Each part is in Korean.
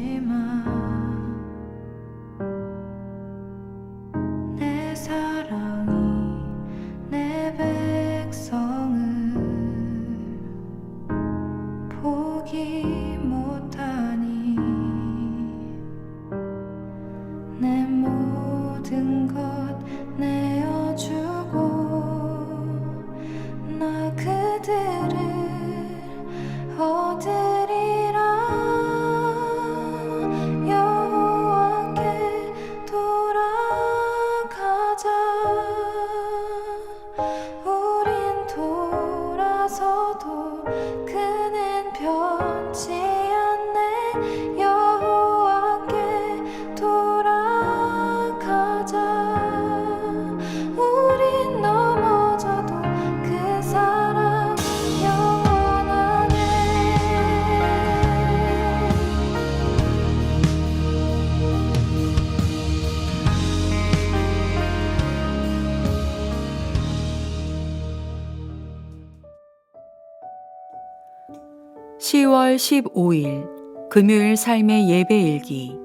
demais. 10월 15일 금요일 삶의 예배 일기.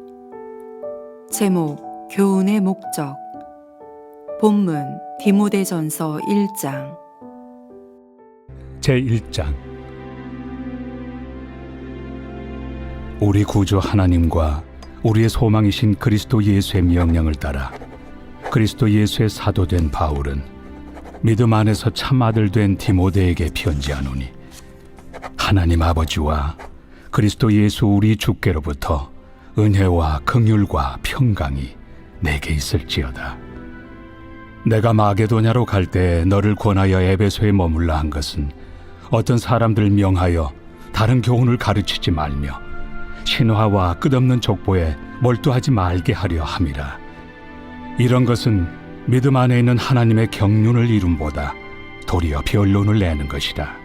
제목 교훈의 목적. 본문 디모데전서 1장. 제1장. 우리 구주 하나님과 우리의 소망이신 그리스도 예수의 명령을 따라 그리스도 예수의 사도된 바울은 믿음 안에서 참 아들 된 디모데에게 편지하노니 하나님 아버지와 그리스도 예수 우리 주께로부터 은혜와 긍휼과 평강이 내게 있을지어다. 내가 마게도냐로 갈 때 너를 권하여 에베소에 머물라 한 것은 어떤 사람들 명하여 다른 교훈을 가르치지 말며 신화와 끝없는 족보에 몰두하지 말게 하려 함이라. 이런 것은 믿음 안에 있는 하나님의 경륜을 이룸보다 도리어 변론을 내는 것이다.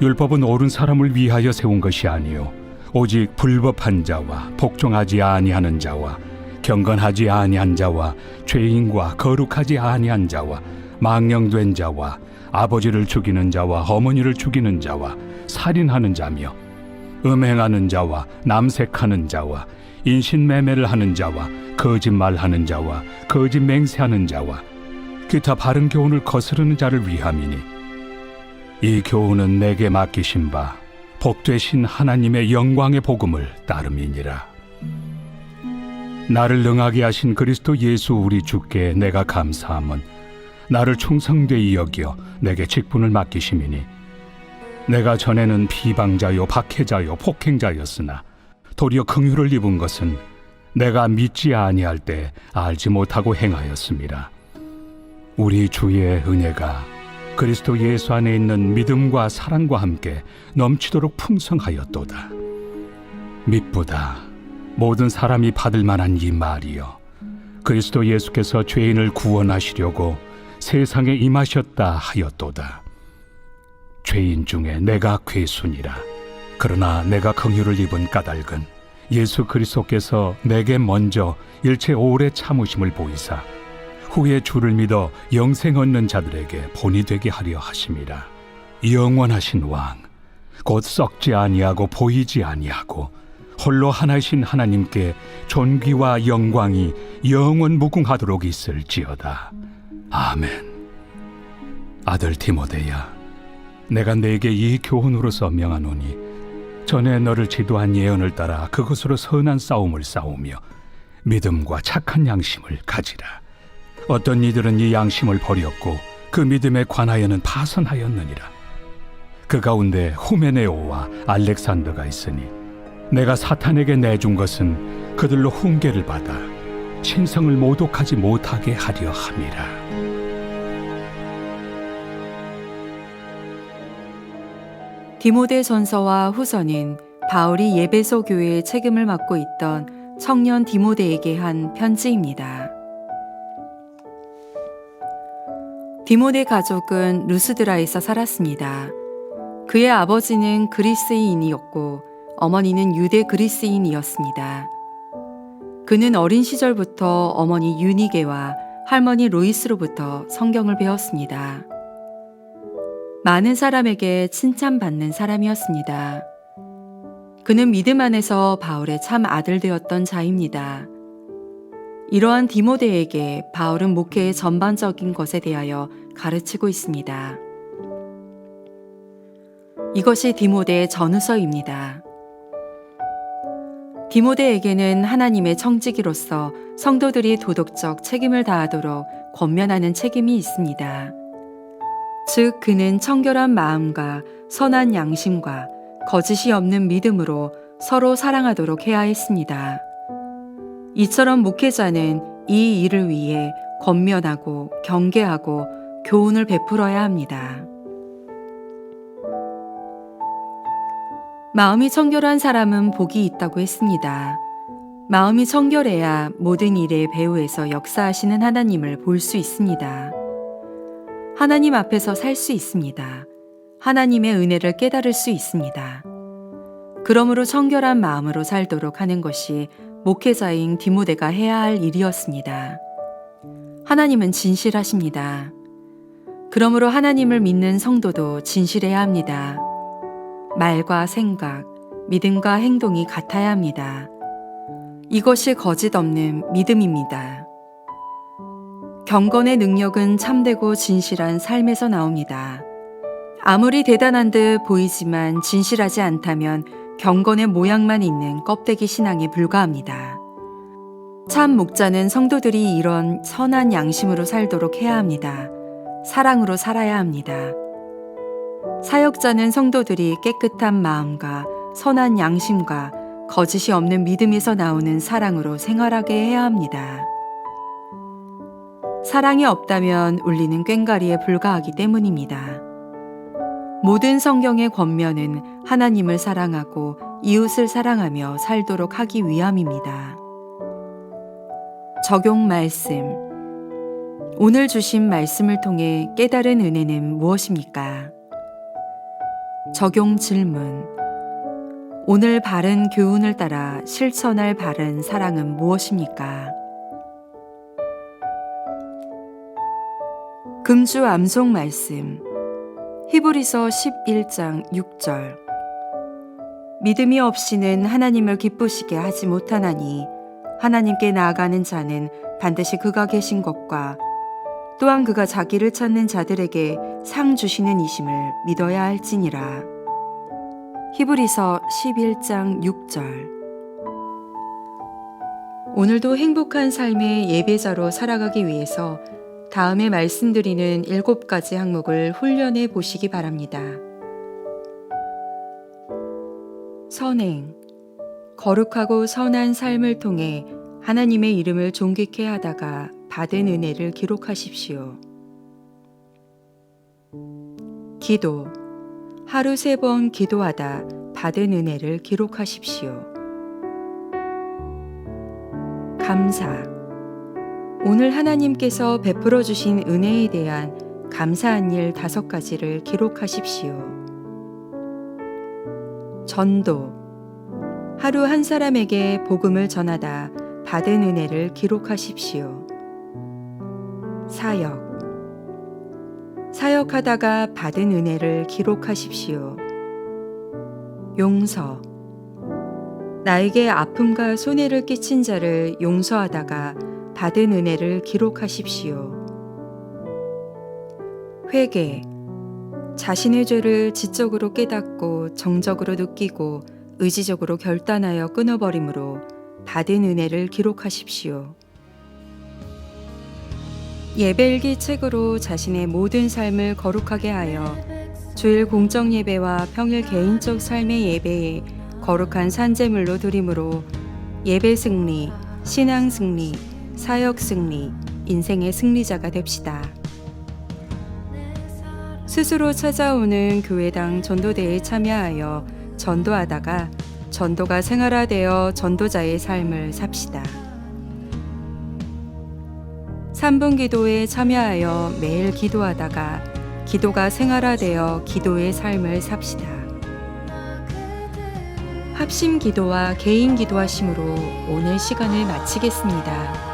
율법은 옳은 사람을 위하여 세운 것이 아니요. 오직 불법한 자와 복종하지 아니하는 자와 경건하지 아니한 자와 죄인과 거룩하지 아니한 자와 망령된 자와 아버지를 죽이는 자와 어머니를 죽이는 자와 살인하는 자며 음행하는 자와 남색하는 자와 인신매매를 하는 자와 거짓말하는 자와 거짓 맹세하는 자와 기타 바른 교훈을 거스르는 자를 위함이니 이 교훈은 내게 맡기신 바 복되신 하나님의 영광의 복음을 따름이니라. 나를 능하게 하신 그리스도 예수 우리 주께 내가 감사함은 나를 충성되이 여겨 내게 직분을 맡기심이니 내가 전에는 비방자요 박해자요 폭행자였으나 도리어 긍휼을 입은 것은 내가 믿지 아니할 때 알지 못하고 행하였습니다. 우리 주의 은혜가 그리스도 예수 안에 있는 믿음과 사랑과 함께 넘치도록 풍성하였도다. 믿보다 모든 사람이 받을 만한 이 말이여. 그리스도 예수께서 죄인을 구원하시려고 세상에 임하셨다 하였도다. 죄인 중에 내가 괴순이라. 그러나 내가 긍휼을 입은 까닭은 예수 그리스도께서 내게 먼저 일체 오래 참으심을 보이사 후에 주를 믿어 영생 얻는 자들에게 본이 되게 하려 하심이라. 영원하신 왕, 곧 썩지 아니하고 보이지 아니하고 홀로 하나신 하나님께 존귀와 영광이 영원 무궁하도록 있을지어다. 아멘. 아들 디모데야, 내가 내게 이 교훈으로서 명하노니 전에 너를 지도한 예언을 따라 그것으로 선한 싸움을 싸우며 믿음과 착한 양심을 가지라. 어떤 이들은 이 양심을 버렸고 그 믿음에 관하여는 파선하였느니라. 그 가운데 후메네오와 알렉산더가 있으니 내가 사탄에게 내준 것은 그들로 훈계를 받아 신성을 모독하지 못하게 하려 함이라. 디모데 전서와 후서는 바울이 예배소 교회의 책임을 맡고 있던 청년 디모데에게 한 편지입니다. 디모데 가족은 루스드라에서 살았습니다. 그의 아버지는 그리스인이었고 어머니는 유대 그리스인이었습니다. 그는 어린 시절부터 어머니 유니게와 할머니 로이스로부터 성경을 배웠습니다. 많은 사람에게 칭찬받는 사람이었습니다. 그는 믿음 안에서 바울의 참 아들 되었던 자입니다. 이러한 디모데에게 바울은 목회의 전반적인 것에 대하여 가르치고 있습니다. 이것이 디모데의 전후서입니다. 디모데에게는 하나님의 청지기로서 성도들이 도덕적 책임을 다하도록 권면하는 책임이 있습니다. 즉, 그는 청결한 마음과 선한 양심과 거짓이 없는 믿음으로 서로 사랑하도록 해야 했습니다. 이처럼 목회자는 이 일을 위해 권면하고 경계하고 교훈을 베풀어야 합니다. 마음이 청결한 사람은 복이 있다고 했습니다. 마음이 청결해야 모든 일의 배후에서 역사하시는 하나님을 볼 수 있습니다. 하나님 앞에서 살 수 있습니다. 하나님의 은혜를 깨달을 수 있습니다. 그러므로 청결한 마음으로 살도록 하는 것이 목회자인 디모데가 해야 할 일이었습니다. 하나님은 진실하십니다. 그러므로 하나님을 믿는 성도도 진실해야 합니다. 말과 생각, 믿음과 행동이 같아야 합니다. 이것이 거짓 없는 믿음입니다. 경건의 능력은 참되고 진실한 삶에서 나옵니다. 아무리 대단한 듯 보이지만 진실하지 않다면 경건의 모양만 있는 껍데기 신앙에 불과합니다. 참 목자는 성도들이 이런 선한 양심으로 살도록 해야 합니다. 사랑으로 살아야 합니다. 사역자는 성도들이 깨끗한 마음과 선한 양심과 거짓이 없는 믿음에서 나오는 사랑으로 생활하게 해야 합니다. 사랑이 없다면 울리는 꽹과리에 불과하기 때문입니다. 모든 성경의 권면은 하나님을 사랑하고 이웃을 사랑하며 살도록 하기 위함입니다. 적용 말씀. 오늘 주신 말씀을 통해 깨달은 은혜는 무엇입니까? 적용 질문. 오늘 바른 교훈을 따라 실천할 바른 사랑은 무엇입니까? 금주 암송 말씀. 히브리서 11장 6절. 믿음이 없이는 하나님을 기쁘시게 하지 못하나니 하나님께 나아가는 자는 반드시 그가 계신 것과 또한 그가 자기를 찾는 자들에게 상 주시는 이심을 믿어야 할지니라. 히브리서 11장 6절. 오늘도 행복한 삶의 예배자로 살아가기 위해서 다음에 말씀드리는 일곱 가지 항목을 훈련해 보시기 바랍니다. 선행. 거룩하고 선한 삶을 통해 하나님의 이름을 존귀케 하다가 받은 은혜를 기록하십시오. 기도. 하루 세 번 기도하다 받은 은혜를 기록하십시오. 감사. 오늘 하나님께서 베풀어 주신 은혜에 대한 감사한 일 다섯 가지를 기록하십시오. 전도. 하루 한 사람에게 복음을 전하다 받은 은혜를 기록하십시오. 사역. 사역하다가 받은 은혜를 기록하십시오. 용서. 나에게 아픔과 손해를 끼친 자를 용서하다가 받은 은혜를 기록하십시오. 회개. 자신의 죄를 지적으로 깨닫고 정적으로 느끼고 의지적으로 결단하여 끊어버림으로 받은 은혜를 기록하십시오. 예배일기 책으로 자신의 모든 삶을 거룩하게 하여 주일 공적 예배와 평일 개인적 삶의 예배에 거룩한 산재물로 드림으로 예배 승리, 신앙 승리, 사역 승리, 인생의 승리자가 됩시다. 스스로 찾아오는 교회당 전도대에 참여하여 전도하다가 전도가 생활화되어 전도자의 삶을 삽시다. 3분 기도에 참여하여 매일 기도하다가 기도가 생활화되어 기도의 삶을 삽시다. 합심 기도와 개인 기도하심으로 오늘 시간을 마치겠습니다.